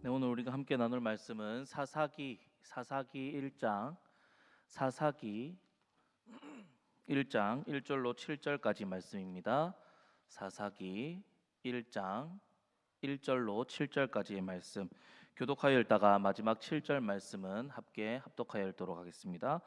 네, 오늘 우리가 함께 나눌 말씀은 사사기 사사기 1장 사사기 1장 1절로 7절까지 말씀입니다. 사사기 1장 1절로 7절까지의 말씀 교독하여 읽다가 마지막 7절 말씀은 함께 합독하여 읽도록 하겠습니다.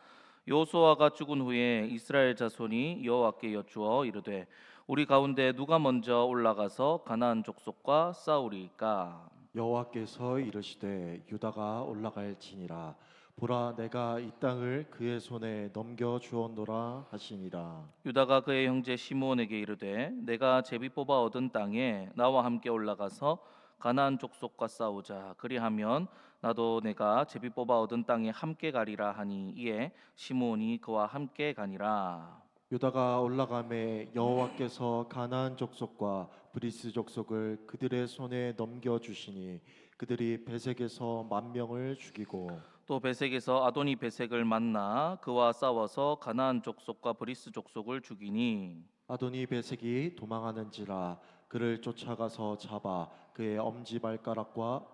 요수아가 죽은 후에 이스라엘 자손이 여호와께 여쭈어 이르되 우리 가운데 누가 먼저 올라가서 가나안 족속과 싸우리까 여호와께서 이르시되 유다가 올라갈지니라. 보라 내가 이 땅을 그의 손에 넘겨 주었노라 하시니라. 유다가 그의 형제 시므온에게 이르되 내가 제비 뽑아 얻은 땅에 나와 함께 올라가서 가나안 족속과 싸우자. 그리하면 나도 내가 제비 뽑아 얻은 땅에 함께 가리라 하니 이에 시므온이 그와 함께 가니라 유다가 올라감에 여호와께서 가나안 족속과 브리스 족속을 그들의 손에 넘겨 주시니 그들이 베색에서 만 명을 죽이고 또 베색에서 아도니 베색을 만나 그와 싸워서 가나안 족속과 브리스 족속을 죽이니 아도니 베색이 도망하는지라 그를 쫓아가서 잡아 그의 엄지 발가락과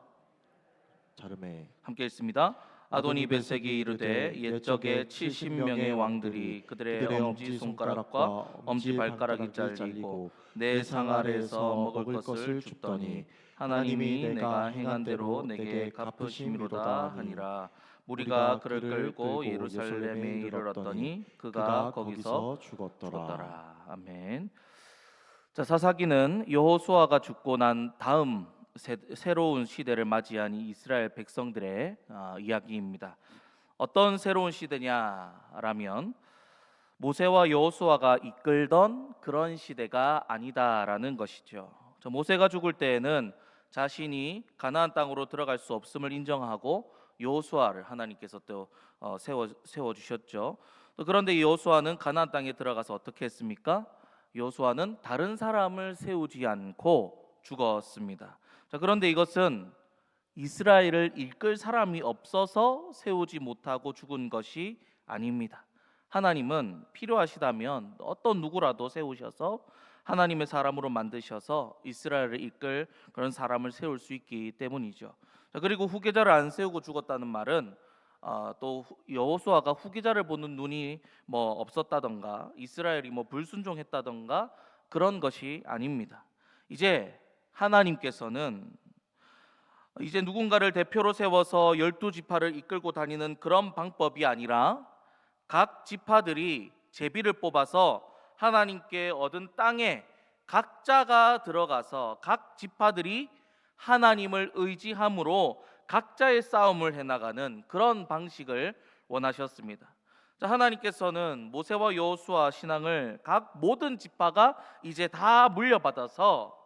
자름에 함께 읽습니다. 아도니 베색이 이르되 옛적에 70명의 왕들이 그들의 엄지 손가락과 엄지 발가락이 잘리고 내 상 아래에서 먹을 것을 줍더니 하나님이 내가 행한 대로 내게 갚으심이로다 하니라. 무리가 그를 끌고 예루살렘에 이르렀더니 그가 거기서. 죽었더라. 아멘. 자 사사기는 여호수아가 죽고 난 다음 새, 새로운 시대를 맞이한 이 이스라엘 백성들의 아, 이야기입니다. 어떤 새로운 시대냐라면 모세와 여호수아가 이끌던 그런 시대가 아니다라는 것이죠. 저 모세가 죽을 때에는 자신이 가나안 땅으로 들어갈 수 없음을 인정하고 여호수아를 하나님께서 또 어, 세워 세워 주셨죠. 또 그런데 여호수아는 가나안 땅에 들어가서 어떻게 했습니까? 여호수아는 다른 사람을 세우지 않고 죽었습니다. 자, 그런데 이것은 이스라엘을 이끌 사람이 없어서 세우지 못하고 죽은 것이 아닙니다. 하나님은 필요하시다면 어떤 누구라도 세우셔서 하나님의 사람으로 만드셔서 이스라엘을 이끌 그런 사람을 세울 수 있기 때문이죠. 자, 그리고 후계자를 안 세우고 죽었다는 말은 어, 또 후- 여호수아가 후계자를 보는 눈이 뭐 없었다던가 이스라엘이 뭐 불순종했다던가 그런 것이 아닙니다. 이제 하나님께서는 이제 누군가를 대표로 세워서 열두 지파를 이끌고 다니는 그런 방법이 아니라 각 지파들이 제비를 뽑아서 하나님께 얻은 땅에 각자가 들어가서 각 지파들이 하나님을 의지함으로 각자의 싸움을 해나가는 그런 방식을 원하셨습니다. 자, 하나님께서는 모세와 여호수아 신앙을 각 모든 지파가 이제 다 물려받아서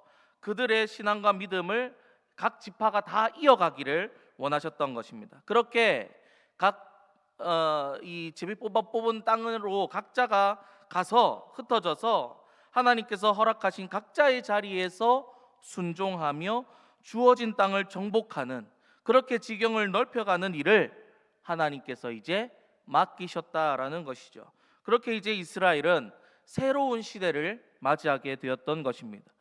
그들의 신앙과 믿음을 각 지파가 다 이어가기를 원하셨던 것입니다. 그렇게 각이 제비 뽑아 뽑은 땅으로 각자가 가서 흩어져서 하나님께서 허락하신 각자의 자리에서 순종하며 주어진 땅을 정복하는 그렇게 지경을 넓혀가는 일을 하나님께서 이제 맡기셨다라는 것이죠. 그렇게 이제 이스라엘은 새로운 시대를 맞이하게 되었던 것입니다.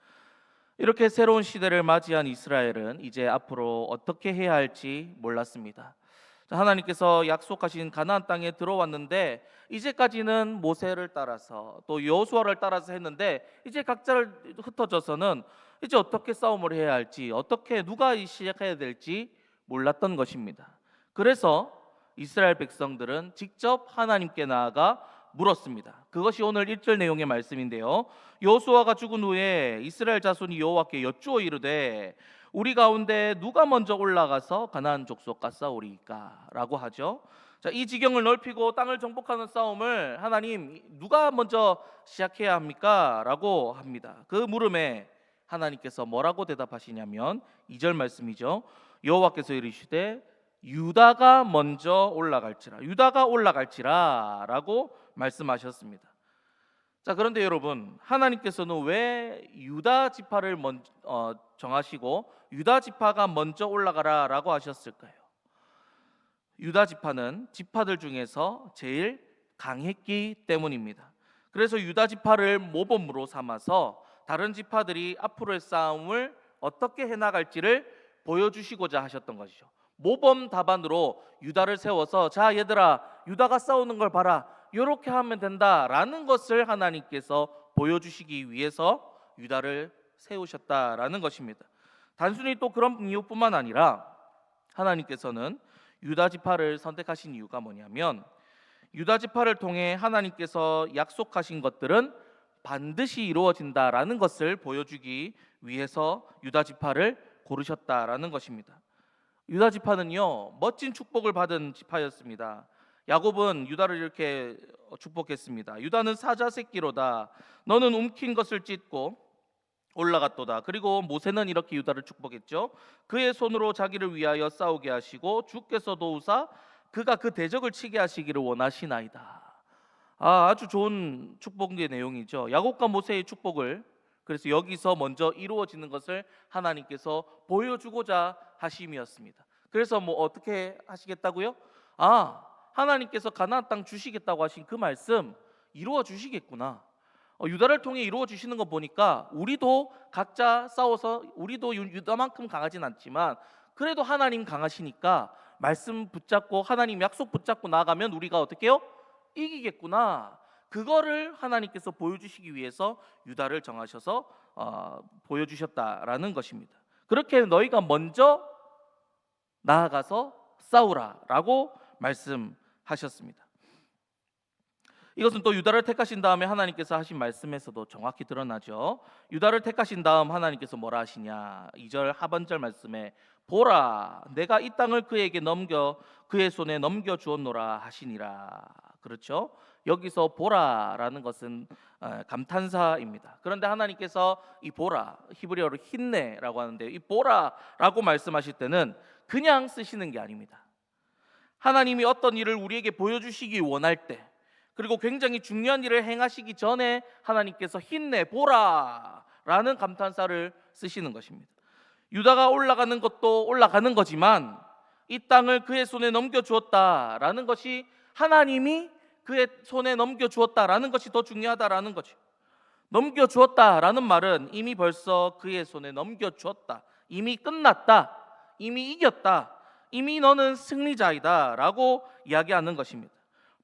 이렇게 새로운 시대를 맞이한 이스라엘은 이제 앞으로 어떻게 해야 할지 몰랐습니다. 자, 하나님께서 약속하신 가나안 땅에 들어왔는데 이제까지는 모세를 따라서 또 여호수아를 따라서 했는데 이제 각자를 흩어져서는 이제 어떻게 싸움을 해야 할지 어떻게 누가 시작해야 될지 몰랐던 것입니다. 그래서 이스라엘 백성들은 직접 하나님께 나아가 물었습니다. 그것이 오늘 1절 내용의 말씀인데요. 여호수아가 죽은 후에 이스라엘 자손이 여호와께 여쭈어 이르되 우리 가운데 누가 먼저 올라가서 가나안 족속과 싸우리까라고 하죠. 자, 이 지경을 넓히고 땅을 정복하는 싸움을 하나님 누가 먼저 시작해야 합니까?라고 합니다. 그 물음에 하나님께서 뭐라고 대답하시냐면 2절 말씀이죠. 여호와께서 이르시되 유다가 먼저 올라갈지라 유다가 올라갈지라라고 말씀하셨습니다. 자 그런데 여러분 하나님께서는 왜 유다 지파를 먼저 어, 정하시고 유다 지파가 먼저 올라가라라고 하셨을까요? 유다 지파는 지파들 중에서 제일 강했기 때문입니다. 그래서 유다 지파를 모범으로 삼아서 다른 지파들이 앞으로의 싸움을 어떻게 해 나갈지를 보여주시고자 하셨던 것이죠. 모범 답안으로 유다를 세워서 자 얘들아 유다가 싸우는 걸 봐라 이렇게 하면 된다라는 것을 하나님께서 보여주시기 위해서 유다를 세우셨다라는 것입니다. 단순히 또 그런 이유뿐만 아니라 하나님께서는 유다 지파를 선택하신 이유가 뭐냐면 유다 지파를 통해 하나님께서 약속하신 것들은 반드시 이루어진다라는 것을 보여주기 위해서 유다 지파를 고르셨다라는 것입니다. 유다 지파는요 멋진 축복을 받은 지파였습니다. 야곱은 유다를 이렇게 축복했습니다. 유다는 사자 새끼로다. 너는 움킨 것을 찢고 올라갔도다. 그리고 모세는 이렇게 유다를 축복했죠. 그의 손으로 자기를 위하여 싸우게 하시고 주께서 도우사 그가 그 대적을 치게 하시기를 원하시나이다. 아, 아주 좋은 축복의 내용이죠. 야곱과 모세의 축복을 그래서 여기서 먼저 이루어지는 것을 하나님께서 보여주고자 하심이었습니다. 그래서 뭐 어떻게 하시겠다고요? 아, 하나님께서 가나안 땅 주시겠다고 하신 그 말씀 이루어 주시겠구나. 어, 유다를 통해 이루어 주시는 거 보니까 우리도 각자 싸워서 우리도 유- 유다만큼 강하진 않지만 그래도 하나님 강하시니까 말씀 붙잡고 하나님 약속 붙잡고 나가면 우리가 어떻게 해요? 이기겠구나. 그거를 하나님께서 보여주시기 위해서 유다를 정하셔서 어, 보여주셨다라는 것입니다. 그렇게 너희가 먼저 나아가서 싸우라라고 말씀하셨습니다. 이것은 또 유다를 택하신 다음에 하나님께서 하신 말씀에서도 정확히 드러나죠. 유다를 택하신 다음 하나님께서 뭐라 하시냐? 2절 하반절 말씀에 보라 내가 이 땅을 그에게 넘겨 그의 손에 넘겨 주었노라 하시니라. 그렇죠? 여기서 보라라는 것은 어, 감탄사입니다. 그런데 하나님께서 이 보라 히브리어로 힌네라고 하는데 이 보라라고 말씀하실 때는 그냥 쓰시는 게 아닙니다. 하나님이 어떤 일을 우리에게 보여주시기 원할 때 그리고 굉장히 중요한 일을 행하시기 전에 하나님께서 힘내 보라 라는 감탄사를 쓰시는 것입니다. 유다가 올라가는 것도 올라가는 거지만 이 땅을 그의 손에 넘겨 주었다라는 것이 하나님이 그의 손에 넘겨 주었다라는 것이 더 중요하다라는 거죠. 넘겨 주었다라는 말은 이미 벌써 그의 손에 넘겨 주었다. 이미 끝났다. 이미 이겼다. 이미 너는 승리자이다 라고 이야기하는 것입니다.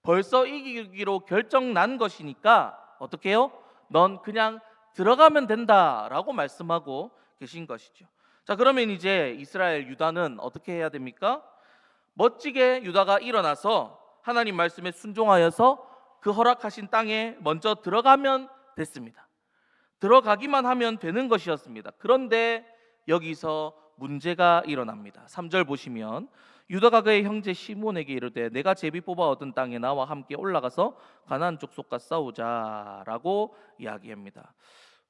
벌써 이기기로 결정 난 것이니까 어떻게 해요? 넌 그냥 들어가면 된다 라고 말씀하고 계신 것이죠. 자, 그러면 이제 이스라엘 유다는 어떻게 해야 됩니까? 멋지게 유다가 일어나서 하나님 말씀에 순종하여서 그 허락하신 땅에 먼저 들어가면 됐습니다. 들어가기만 하면 되는 것이었습니다. 그런데 여기서 문제가 일어납니다. 3절 보시면 유다가 그의 형제 시몬에게 이르되 내가 제비 뽑아 얻은 땅에 나와 함께 올라가서 가나안 족속과 싸우자라고 이야기합니다.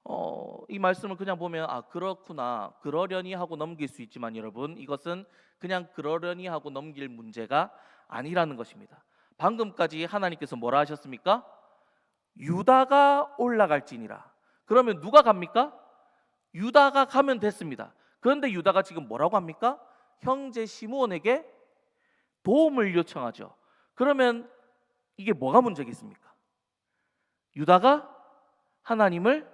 어, 이 말씀을 그냥 보면 아 그렇구나 그러려니 하고 넘길 수 있지만 여러분 이것은 그냥 그러려니 하고 넘길 문제가 아니라는 것입니다. 방금까지 하나님께서 뭐라 하셨습니까? 유다가 올라갈지니라. 그러면 누가 갑니까? 유다가 가면 됐습니다. 그런데 유다가 지금 뭐라고 합니까? 형제 시므온에게 도움을 요청하죠. 그러면 이게 뭐가 문제가 있습니까? 유다가 하나님을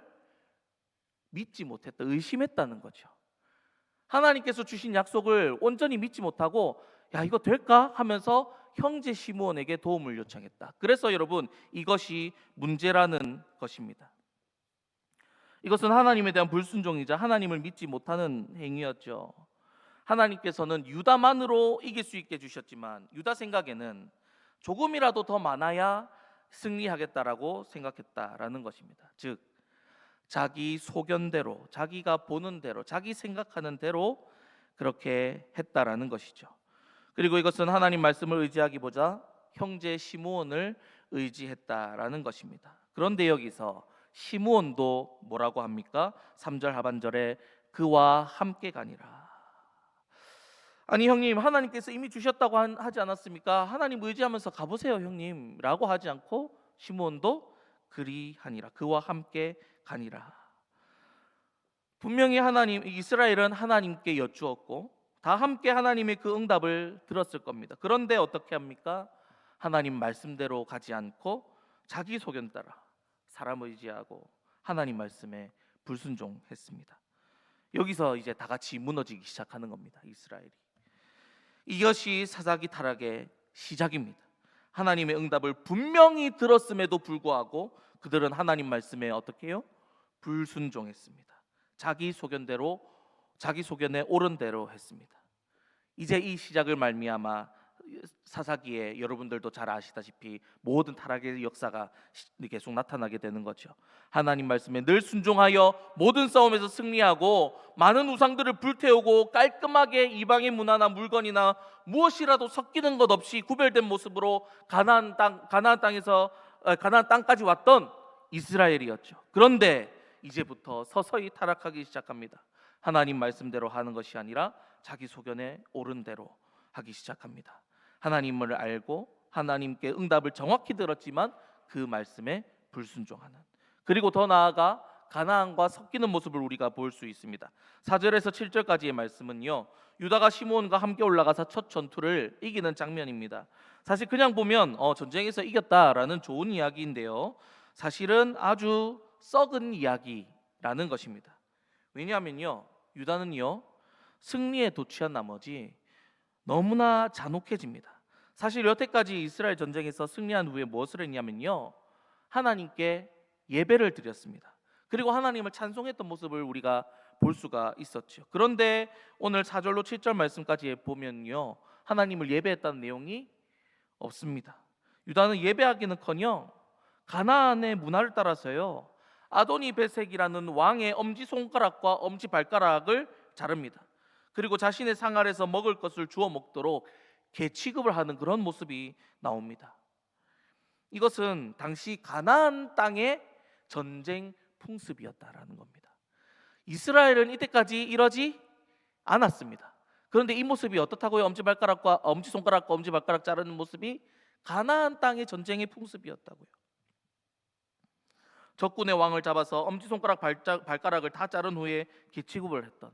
믿지 못했다, 의심했다는 거죠. 하나님께서 주신 약속을 온전히 믿지 못하고 야 이거 될까 하면서 형제 시므온에게 도움을 요청했다. 그래서 여러분 이것이 문제라는 것입니다. 이것은 하나님에 대한 불순종이자 하나님을 믿지 못하는 행위였죠. 하나님께서는 유다만으로 이길 수 있게 주셨지만 유다 생각에는 조금이라도 더 많아야 승리하겠다라고 생각했다라는 것입니다. 즉 자기 소견대로 자기가 보는 대로 자기 생각하는 대로 그렇게 했다라는 것이죠. 그리고 이것은 하나님 말씀을 의지하기보다 형제 시므온을 의지했다라는 것입니다. 그런데 여기서 시므온도 뭐라고 합니까? 3절 하반절에 그와 함께 가니라. 아니 형님 하나님께서 이미 주셨다고 한- 하지 않았습니까? 하나님 의지하면서 가보세요 형님라고 하지 않고 시므온도 그리하니라 그와 함께 가니라. 분명히 하나님 이스라엘은 하나님께 여쭈었고 다 함께 하나님의 그 응답을 들었을 겁니다. 그런데 어떻게 합니까? 하나님 말씀대로 가지 않고 자기 소견 따라 사람 의지하고 하나님 말씀에 불순종했습니다. 여기서 이제 다 같이 무너지기 시작하는 겁니다. 이스라엘이. 이것이 사사기 타락의 시작입니다. 하나님의 응답을 분명히 들었음에도 불구하고 그들은 하나님 말씀에 어떻게 해요? 불순종했습니다. 자기 소견대로 자기 소견에 옳은 대로 했습니다. 이제 이 시작을 말미암아 사사기에 여러분들도 잘 아시다시피 모든 타락의 역사가 시- 계속 나타나게 되는 거죠. 하나님 말씀에 늘 순종하여 모든 싸움에서 승리하고 많은 우상들을 불태우고 깔끔하게 이방의 문화나 물건이나 무엇이라도 섞이는 것 없이 구별된 모습으로 가나안 땅 가나안 땅에서 어, 가나안 땅까지 왔던 이스라엘이었죠. 그런데 이제부터 서서히 타락하기 시작합니다. 하나님 말씀대로 하는 것이 아니라 자기 소견에 옳은 대로 하기 시작합니다. 하나님을 알고 하나님께 응답을 정확히 들었지만 그 말씀에 불순종하는 그리고 더 나아가 가나안과 섞이는 모습을 우리가 볼 수 있습니다. 4절에서 7절까지의 말씀은요. 유다가 시므온과 함께 올라가서 첫 전투를 이기는 장면입니다. 사실 그냥 보면 어, 전쟁에서 이겼다라는 좋은 이야기인데요. 사실은 아주 썩은 이야기라는 것입니다. 왜냐하면요. 유다는요. 승리에 도취한 나머지 너무나 잔혹해집니다. 사실 여태까지 이스라엘 전쟁에서 승리한 후에 무엇을 했냐면요. 하나님께 예배를 드렸습니다. 그리고 하나님을 찬송했던 모습을 우리가 볼 수가 있었죠. 그런데 오늘 4절로 7절 말씀까지 보면요. 하나님을 예배했다는 내용이 없습니다. 유다는 예배하기는커녕 가나안의 문화를 따라서요. 아도니 베색이라는 왕의 엄지 손가락과 엄지 발가락을 자릅니다. 그리고 자신의 상알에서 먹을 것을 주워 먹도록 개 취급을 하는 그런 모습이 나옵니다. 이것은 당시 가나안 땅의 전쟁 풍습이었다라는 겁니다. 이스라엘은 이때까지 이러지 않았습니다. 그런데 이 모습이 어떻다고요? 엄지 발가락과 엄지 손가락과 엄지 발가락 자르는 모습이 가나안 땅의 전쟁의 풍습이었다고요. 적군의 왕을 잡아서 엄지 손가락 발가락을 다 자른 후에 기취급을 했던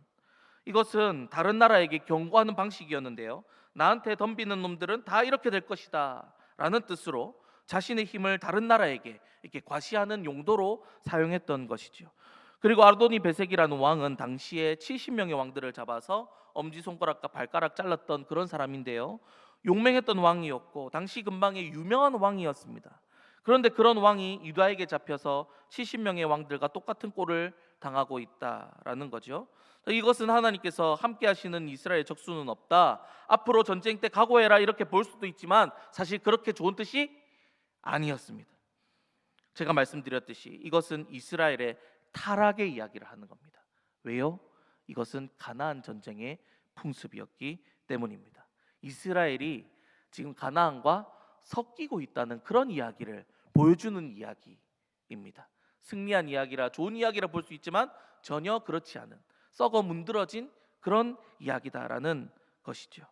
이것은 다른 나라에게 경고하는 방식이었는데요. 나한테 덤비는 놈들은 다 이렇게 될 것이다 라는 뜻으로 자신의 힘을 다른 나라에게 이렇게 과시하는 용도로 사용했던 것이죠. 그리고 아도니 베색이라는 왕은 당시에 70명의 왕들을 잡아서 엄지 손가락과 발가락 잘랐던 그런 사람인데요. 용맹했던 왕이었고 당시 근방에 유명한 왕이었습니다. 그런데 그런 왕이 유다에게 잡혀서 70명의 왕들과 똑같은 꼴을 당하고 있다라는 거죠. 이것은 하나님께서 함께 하시는 이스라엘 적수는 없다. 앞으로 전쟁 때 각오해라 이렇게 볼 수도 있지만 사실 그렇게 좋은 뜻이 아니었습니다. 제가 말씀드렸듯이 이것은 이스라엘의 타락의 이야기를 하는 겁니다. 왜요? 이것은 가나안 전쟁의 풍습이었기 때문입니다. 이스라엘이 지금 가나안과 섞이고 있다는 그런 이야기를 보여주는 이야기입니다. 승리한 이야기라 좋은 이야기라 볼 수 있지만 전혀 그렇지 않은 썩어 문드러진 그런 이야기다라는 것이죠.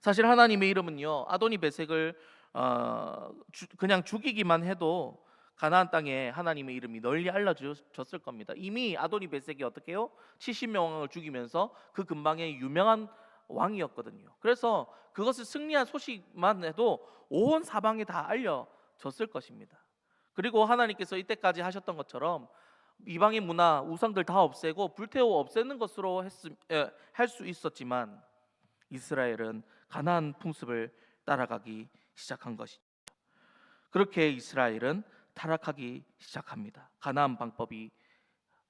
사실 하나님의 이름은요 아도니 베색을 어, 주, 그냥 죽이기만 해도 가나안 땅에 하나님의 이름이 널리 알려졌을 겁니다. 이미 아도니 베색이 어떻게 해요? 70명 왕을 죽이면서 그 근방에 유명한 왕이었거든요. 그래서 그것을 승리한 소식만 해도 온 사방에 다 알려졌을 것입니다. 그리고 하나님께서 이때까지 하셨던 것처럼 이방의 문화, 우상들 다 없애고 불태워 없애는 것으로 할 수 있었지만 이스라엘은 가나안 풍습을 따라가기 시작한 것이죠. 그렇게 이스라엘은 타락하기 시작합니다. 가나안 방법이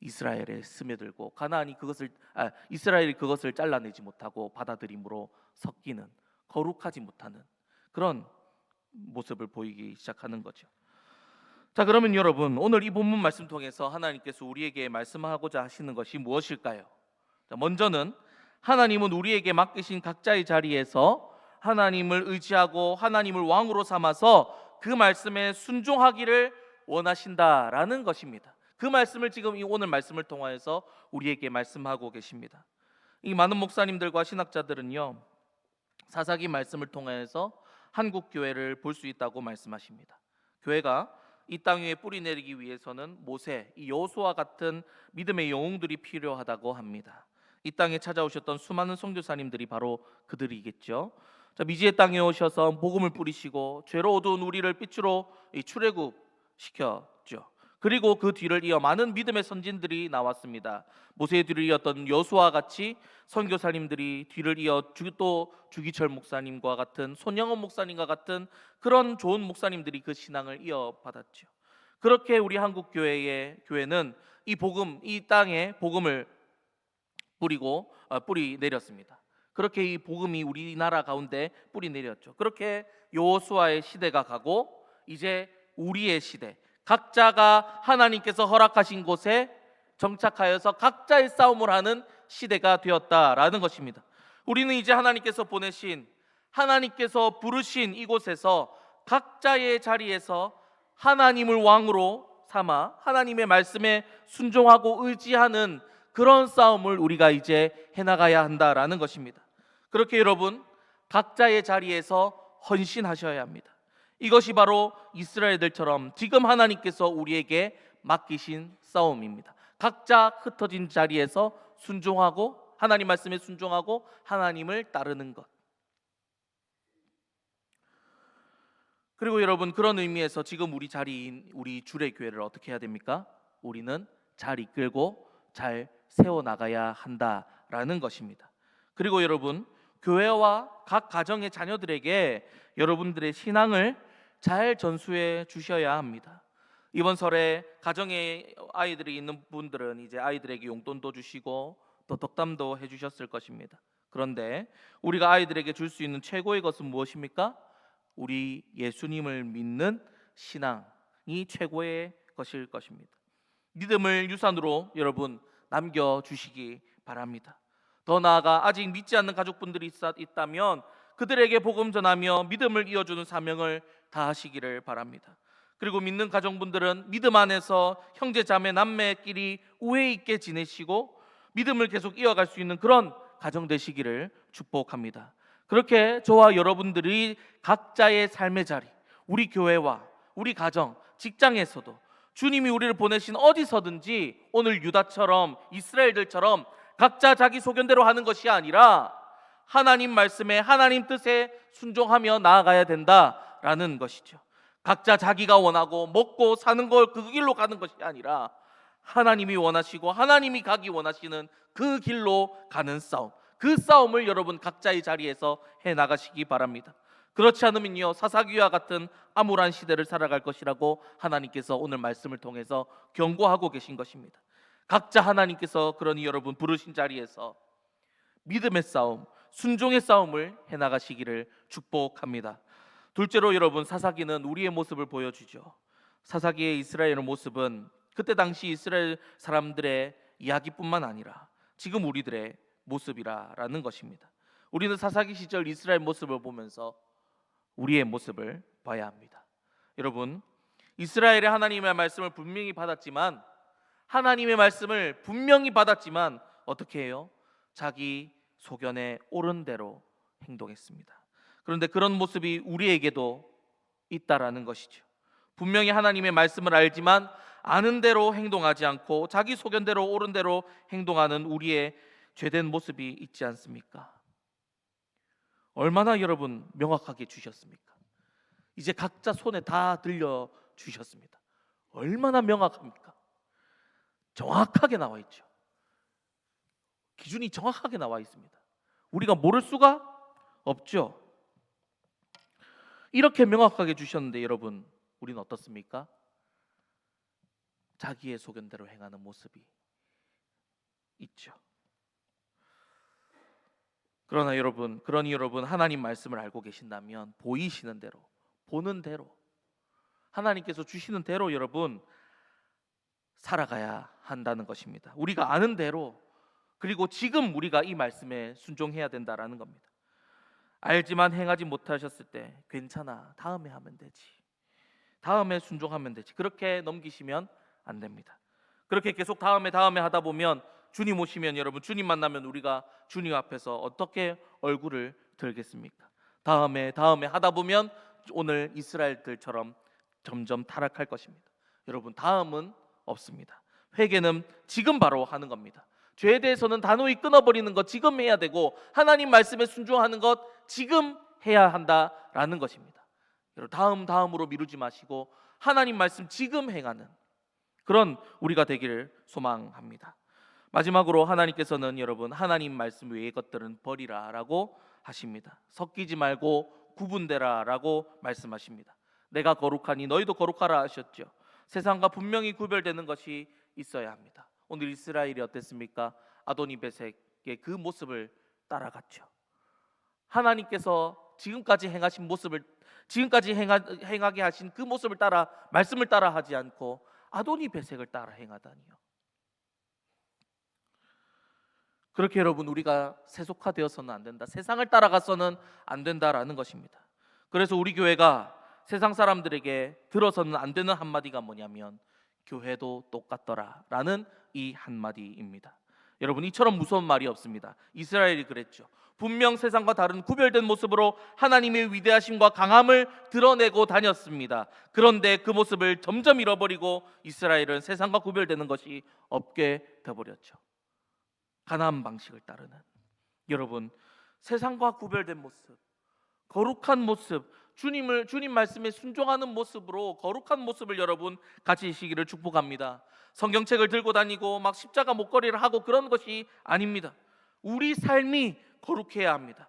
이스라엘에 스며들고 가나안이 그것을 아, 이스라엘이 그것을 잘라내지 못하고 받아들임으로 섞이는 거룩하지 못하는 그런 모습을 보이기 시작하는 거죠. 자, 그러면 여러분 오늘 이 본문 말씀 통해서 하나님께서 우리에게 말씀하고자 하시는 것이 무엇일까요? 자, 먼저는 하나님은 우리에게 맡기신 각자의 자리에서 하나님을 의지하고 하나님을 왕으로 삼아서 그 말씀에 순종하기를 원하신다라는 것입니다. 그 말씀을 지금 이 오늘 말씀을 통하여서 우리에게 말씀하고 계십니다. 이 많은 목사님들과 신학자들은요. 사사기 말씀을 통하여서 한국 교회를 볼 수 있다고 말씀하십니다. 교회가 이 땅 위에 뿌리 내리기 위해서는 모세, 이 여호수아 같은 믿음의 영웅들이 필요하다고 합니다. 이 땅에 찾아오셨던 수많은 선교사님들이 바로 그들이겠죠. 자, 미지의 땅에 오셔서 복음을 뿌리시고 죄로 어두운 우리를 빛으로 출애굽 시켰죠. 그리고 그 뒤를 이어 많은 믿음의 선진들이 나왔습니다. 모세의 뒤를 이었던 여수와 같이 선교사님들이 뒤를 이어 주, 또 주기철 목사님과 같은 손영원 목사님과 같은 그런 좋은 목사님들이 그 신앙을 이어받았죠. 그렇게 우리 한국 교회의 교회는 이 복음 이 땅에 복음을 뿌리고 어, 뿌리 내렸습니다. 그렇게 이 복음이 우리나라 가운데 뿌리 내렸죠. 그렇게 여호수아의 시대가 가고 이제 우리의 시대 각자가 하나님께서 허락하신 곳에 정착하여서 각자의 싸움을 하는 시대가 되었다라는 것입니다. 우리는 이제 하나님께서 보내신 하나님께서 부르신 이곳에서 각자의 자리에서 하나님을 왕으로 삼아 하나님의 말씀에 순종하고 의지하는 그런 싸움을 우리가 이제 해나가야 한다라는 것입니다. 그렇게 여러분 각자의 자리에서 헌신하셔야 합니다. 이것이 바로 이스라엘들처럼 지금 하나님께서 우리에게 맡기신 싸움입니다. 각자 흩어진 자리에서 순종하고 하나님 말씀에 순종하고 하나님을 따르는 것. 그리고 여러분 그런 의미에서 지금 우리 자리인 우리 주례 교회를 어떻게 해야 됩니까? 우리는 잘 이끌고 잘 세워 나가야 한다라는 것입니다. 그리고 여러분 교회와 각 가정의 자녀들에게 여러분들의 신앙을 잘 전수해 주셔야 합니다. 이번 설에 가정에 아이들이 있는 분들은 이제 아이들에게 용돈도 주시고 또 덕담도 해 주셨을 것입니다. 그런데 우리가 아이들에게 줄 수 있는 최고의 것은 무엇입니까? 우리 예수님을 믿는 신앙이 최고의 것일 것입니다. 믿음을 유산으로 여러분 남겨 주시기 바랍니다. 더 나아가 아직 믿지 않는 가족분들이 있- 있다면 그들에게 복음 전하며 믿음을 이어주는 사명을 다 하시기를 바랍니다. 그리고 믿는 가정분들은 믿음 안에서 형제 자매 남매끼리 우애 있게 지내시고 믿음을 계속 이어갈 수 있는 그런 가정 되시기를 축복합니다. 그렇게 저와 여러분들이 각자의 삶의 자리, 우리 교회와 우리 가정, 직장에서도 주님이 우리를 보내신 어디서든지 오늘 유다처럼 이스라엘들처럼 각자 자기 소견대로 하는 것이 아니라 하나님 말씀에 하나님 뜻에 순종하며 나아가야 된다 라는 것이죠. 각자 자기가 원하고 먹고 사는 걸 그 길로 가는 것이 아니라 하나님이 원하시고 하나님이 가기 원하시는 그 길로 가는 싸움. 그 싸움을 여러분 각자의 자리에서 해 나가시기 바랍니다. 그렇지 않으면요 사사기와 같은 암울한 시대를 살아갈 것이라고 하나님께서 오늘 말씀을 통해서 경고하고 계신 것입니다. 각자 하나님께서 그러니 여러분 부르신 자리에서 믿음의 싸움, 순종의 싸움을 해 나가시기를 축복합니다. 둘째로 여러분 사사기는 우리의 모습을 보여주죠. 사사기의 이스라엘의 모습은 그때 당시 이스라엘 사람들의 이야기뿐만 아니라 지금 우리들의 모습이라라는 것입니다. 우리는 사사기 시절 이스라엘 모습을 보면서 우리의 모습을 봐야 합니다. 여러분, 이스라엘의 하나님의 말씀을 분명히 받았지만 하나님의 말씀을 분명히 받았지만 어떻게 해요? 자기 소견에 옳은 대로 행동했습니다. 그런데 그런 모습이 우리에게도 있다라는 것이죠. 분명히 하나님의 말씀을 알지만 아는 대로 행동하지 않고 자기 소견대로 옳은 대로 행동하는 우리의 죄된 모습이 있지 않습니까? 얼마나 여러분 명확하게 주셨습니까? 이제 각자 손에 다 들려 주셨습니다. 얼마나 명확합니까? 정확하게 나와 있죠. 기준이 정확하게 나와 있습니다. 우리가 모를 수가 없죠. 이렇게 명확하게 주셨는데 여러분, 우리는 어떻습니까? 자기의 소견대로 행하는 모습이 있죠. 그러나 여러분, 그러니 여러분 하나님 말씀을 알고 계신다면 보이시는 대로, 보는 대로 하나님께서 주시는 대로 여러분 살아가야 한다는 것입니다. 우리가 아는 대로 그리고 지금 우리가 이 말씀에 순종해야 된다라는 겁니다. 알지만 행하지 못하셨을 때 괜찮아. 다음에 하면 되지. 다음에 순종하면 되지. 그렇게 넘기시면 안 됩니다. 그렇게 계속 다음에 다음에 하다 보면 주님 오시면 여러분 주님 만나면 우리가 주님 앞에서 어떻게 얼굴을 들겠습니까? 다음에 다음에 하다 보면 오늘 이스라엘들처럼 점점 타락할 것입니다. 여러분 다음은 없습니다. 회개는 지금 바로 하는 겁니다. 죄에 대해서는 단호히 끊어버리는 것 지금 해야 되고 하나님 말씀에 순종하는 것 지금 해야 한다라는 것입니다. 여러분 다음 다음으로 미루지 마시고 하나님 말씀 지금 행하는 그런 우리가 되기를 소망합니다. 마지막으로 하나님께서는 여러분 하나님 말씀 외의 것들은 버리라라고 하십니다. 섞이지 말고 구분되라라고 말씀하십니다. 내가 거룩하니 너희도 거룩하라 하셨죠. 세상과 분명히 구별되는 것이 있어야 합니다. 오늘 이스라엘이 어땠습니까? 아도니베색의 그 모습을 따라갔죠. 하나님께서 지금까지 행하신 모습을 지금까지 행하, 행하게 하신 그 모습을 따라 말씀을 따라 하지 않고 아도니베색을 따라 행하다니요. 그렇게 여러분 우리가 세속화되어서는 안 된다. 세상을 따라가서는 안 된다라는 것입니다. 그래서 우리 교회가 세상 사람들에게 들어서는 안 되는 한마디가 뭐냐면 교회도 똑같더라 라는 이 한마디입니다. 여러분 이처럼 무서운 말이 없습니다. 이스라엘이 그랬죠. 분명 세상과 다른 구별된 모습으로 하나님의 위대하심과 강함을 드러내고 다녔습니다. 그런데 그 모습을 점점 잃어버리고 이스라엘은 세상과 구별되는 것이 없게 되버렸죠. 가나안 방식을 따르는 여러분 세상과 구별된 모습, 거룩한 모습, 주님을 주님 말씀에 순종하는 모습으로 거룩한 모습을 여러분 가지시기를 축복합니다. 성경책을 들고 다니고 막 십자가 목걸이를 하고 그런 것이 아닙니다. 우리 삶이 거룩해야 합니다.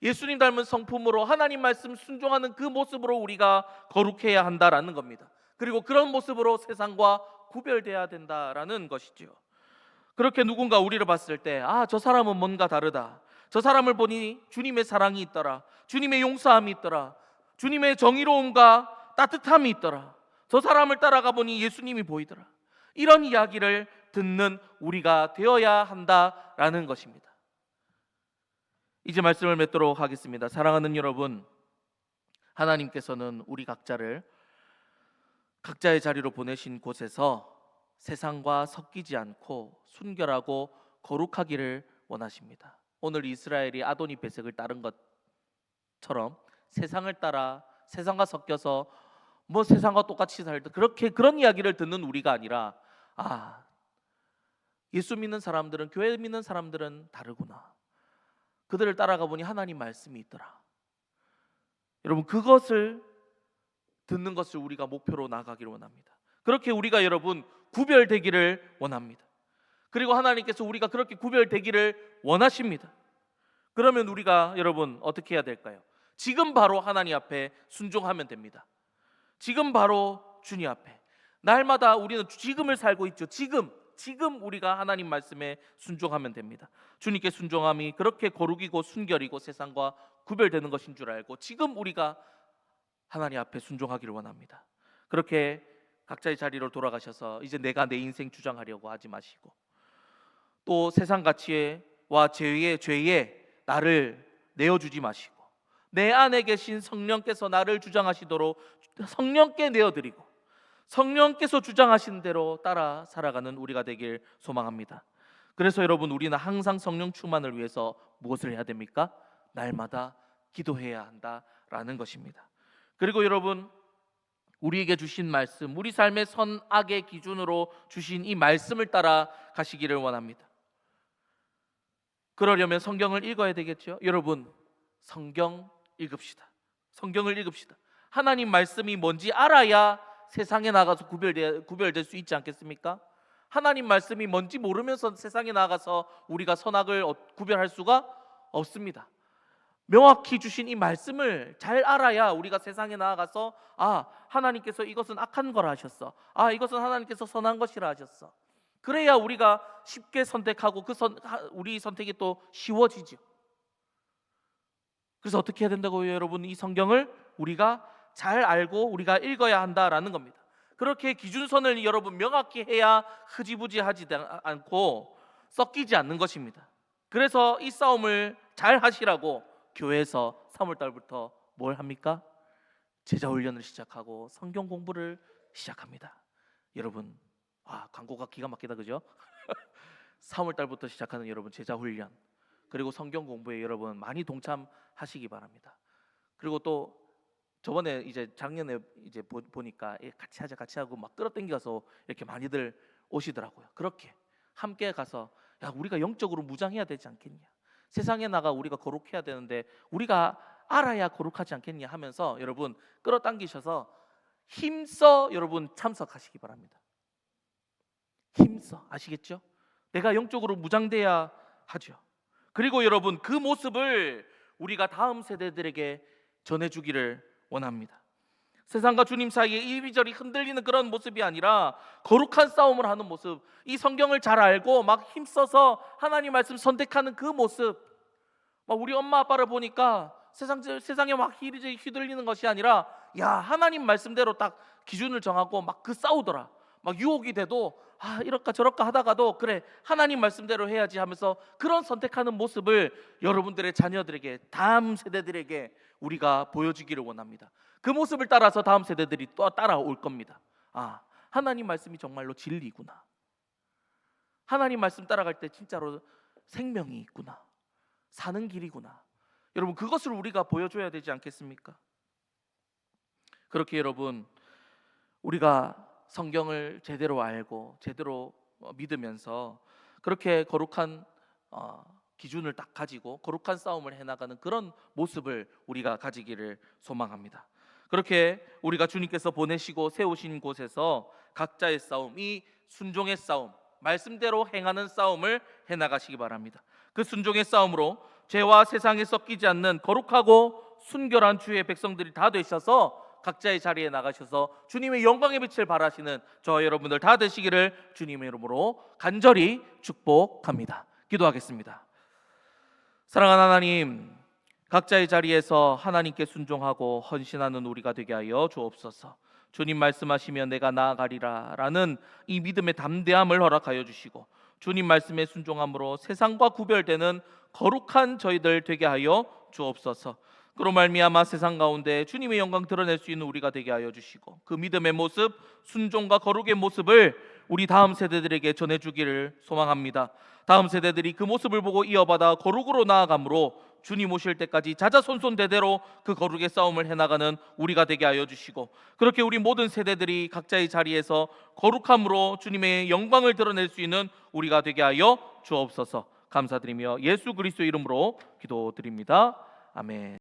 예수님 닮은 성품으로 하나님 말씀 순종하는 그 모습으로 우리가 거룩해야 한다라는 겁니다. 그리고 그런 모습으로 세상과 구별돼야 된다라는 것이지요. 그렇게 누군가 우리를 봤을 때, 아, 저 사람은 뭔가 다르다. 저 사람을 보니 주님의 사랑이 있더라. 주님의 용서함이 있더라. 주님의 정의로움과 따뜻함이 있더라. 저 사람을 따라가 보니 예수님이 보이더라. 이런 이야기를 듣는 우리가 되어야 한다라는 것입니다. 이제 말씀을 맺도록 하겠습니다. 사랑하는 여러분, 하나님께서는 우리 각자를 각자의 자리로 보내신 곳에서 세상과 섞이지 않고 순결하고 거룩하기를 원하십니다. 오늘 이스라엘이 아도니 베색을 따른 것처럼 세상을 따라 세상과 섞여서 뭐 세상과 똑같이 살다 그렇게 그런 이야기를 듣는 우리가 아니라 아 예수 믿는 사람들은 교회 믿는 사람들은 다르구나. 그들을 따라가 보니 하나님 말씀이 있더라. 여러분 그것을 듣는 것을 우리가 목표로 나가기를 원합니다. 그렇게 우리가 여러분 구별되기를 원합니다. 그리고 하나님께서 우리가 그렇게 구별되기를 원하십니다. 그러면 우리가 여러분 어떻게 해야 될까요? 지금 바로 하나님 앞에 순종하면 됩니다. 지금 바로 주님 앞에 날마다 우리는 지금을 살고 있죠. 지금 지금 우리가 하나님 말씀에 순종하면 됩니다. 주님께 순종함이 그렇게 거룩이고 순결이고 세상과 구별되는 것인 줄 알고 지금 우리가 하나님 앞에 순종하기를 원합니다. 그렇게 각자의 자리로 돌아가셔서 이제 내가 내 인생 주장하려고 하지 마시고 또 세상 가치와 죄의 죄에 나를 내어 주지 마시고 내 안에 계신 성령께서 나를 주장하시도록 성령께 내어드리고 성령께서 주장하신 대로 따라 살아가는 우리가 되길 소망합니다. 그래서 여러분 우리는 항상 성령 충만을 위해서 무엇을 해야 됩니까? 날마다 기도해야 한다라는 것입니다. 그리고 여러분 우리에게 주신 말씀, 우리 삶의 선악의 기준으로 주신 이 말씀을 따라 가시기를 원합니다. 그러려면 성경을 읽어야 되겠죠. 여러분, 성경 읽읍시다. 성경을 읽읍시다. 하나님 말씀이 뭔지 알아야 세상에 나가서 구별돼, 구별될 수 있지 않겠습니까? 하나님 말씀이 뭔지 모르면서 세상에 나가서 우리가 선악을 어- 구별할 수가 없습니다. 명확히 주신 이 말씀을 잘 알아야 우리가 세상에 나아가서 아 하나님께서 이것은 악한 거라 하셨어. 아 이것은 하나님께서 선한 것이라 하셨어. 그래야 우리가 쉽게 선택하고 그 선, 하- 우리 선택이 또 쉬워지죠. 그래서 어떻게 해야 된다고요, 여러분? 이 성경을 우리가 잘 알고 우리가 읽어야 한다라는 겁니다. 그렇게 기준선을 여러분 명확히 해야 흐지부지하지 않고 섞이지 않는 것입니다. 그래서 이 싸움을 잘 하시라고 교회에서 3월 달부터 뭘 합니까? 제자 훈련을 시작하고 성경 공부를 시작합니다. 여러분, 아 광고가 기가 막히다 그죠? 3월 달부터 시작하는 여러분 제자 훈련 그리고 성경 공부에 여러분 많이 동참하시기 바랍니다. 그리고 또 저번에 이제 작년에 이제 보, 보니까 예, 같이 하자 같이 하고 막 끌어당겨서 이렇게 많이들 오시더라고요. 그렇게 함께 가서 야 우리가 영적으로 무장해야 되지 않겠냐? 세상에 나가 우리가 거룩해야 되는데 우리가 알아야 거룩하지 않겠냐 하면서 여러분 끌어당기셔서 힘써 여러분 참석하시기 바랍니다. 힘써 아시겠죠? 내가 영적으로 무장돼야 하죠. 그리고 여러분 그 모습을 우리가 다음 세대들에게 전해주기를 원합니다. 세상과 주님 사이에 이리저리 흔들리는 그런 모습이 아니라 거룩한 싸움을 하는 모습, 이 성경을 잘 알고 막 힘써서 하나님 말씀 선택하는 그 모습, 막 우리 엄마 아빠를 보니까 세상 세상에 막 휘- 휘둘리는 것이 아니라 야 하나님 말씀대로 딱 기준을 정하고 막 그 싸우더라. 막 유혹이 돼도 아 이럴까 저럴까 하다가도 그래 하나님 말씀대로 해야지 하면서 그런 선택하는 모습을 여러분들의 자녀들에게 다음 세대들에게 우리가 보여주기를 원합니다. 그 모습을 따라서 다음 세대들이 또 따라올 겁니다. 아 하나님 말씀이 정말로 진리구나. 하나님 말씀 따라갈 때 진짜로 생명이 있구나. 사는 길이구나. 여러분 그것을 우리가 보여줘야 되지 않겠습니까? 그렇게 여러분 우리가 성경을 제대로 알고 제대로 어, 믿으면서 그렇게 거룩한 어, 기준을 딱 가지고 거룩한 싸움을 해나가는 그런 모습을 우리가 가지기를 소망합니다. 그렇게 우리가 주님께서 보내시고 세우신 곳에서 각자의 싸움, 이 순종의 싸움, 말씀대로 행하는 싸움을 해나가시기 바랍니다. 그 순종의 싸움으로 죄와 세상에 섞이지 않는 거룩하고 순결한 주의 백성들이 다 되셔서 각자의 자리에 나가셔서 주님의 영광의 빛을 발하시는 저 여러분들 다 되시기를 주님의 이름으로 간절히 축복합니다. 기도하겠습니다. 사랑하는 하나님, 각자의 자리에서 하나님께 순종하고 헌신하는 우리가 되게 하여 주옵소서. 주님 말씀하시면 내가 나아가리라라는 이 믿음의 담대함을 허락하여 주시고 주님 말씀에 순종함으로 세상과 구별되는 거룩한 저희들 되게 하여 주옵소서. 그로 말미암아 세상 가운데 주님의 영광 드러낼 수 있는 우리가 되게 하여 주시고 그 믿음의 모습, 순종과 거룩의 모습을 우리 다음 세대들에게 전해 주기를 소망합니다. 다음 세대들이 그 모습을 보고 이어받아 거룩으로 나아가므로 주님 오실 때까지 자자손손대대로 그 거룩의 싸움을 해나가는 우리가 되게 하여 주시고 그렇게 우리 모든 세대들이 각자의 자리에서 거룩함으로 주님의 영광을 드러낼 수 있는 우리가 되게 하여 주옵소서 감사드리며 예수 그리스도 이름으로 기도드립니다. 아멘.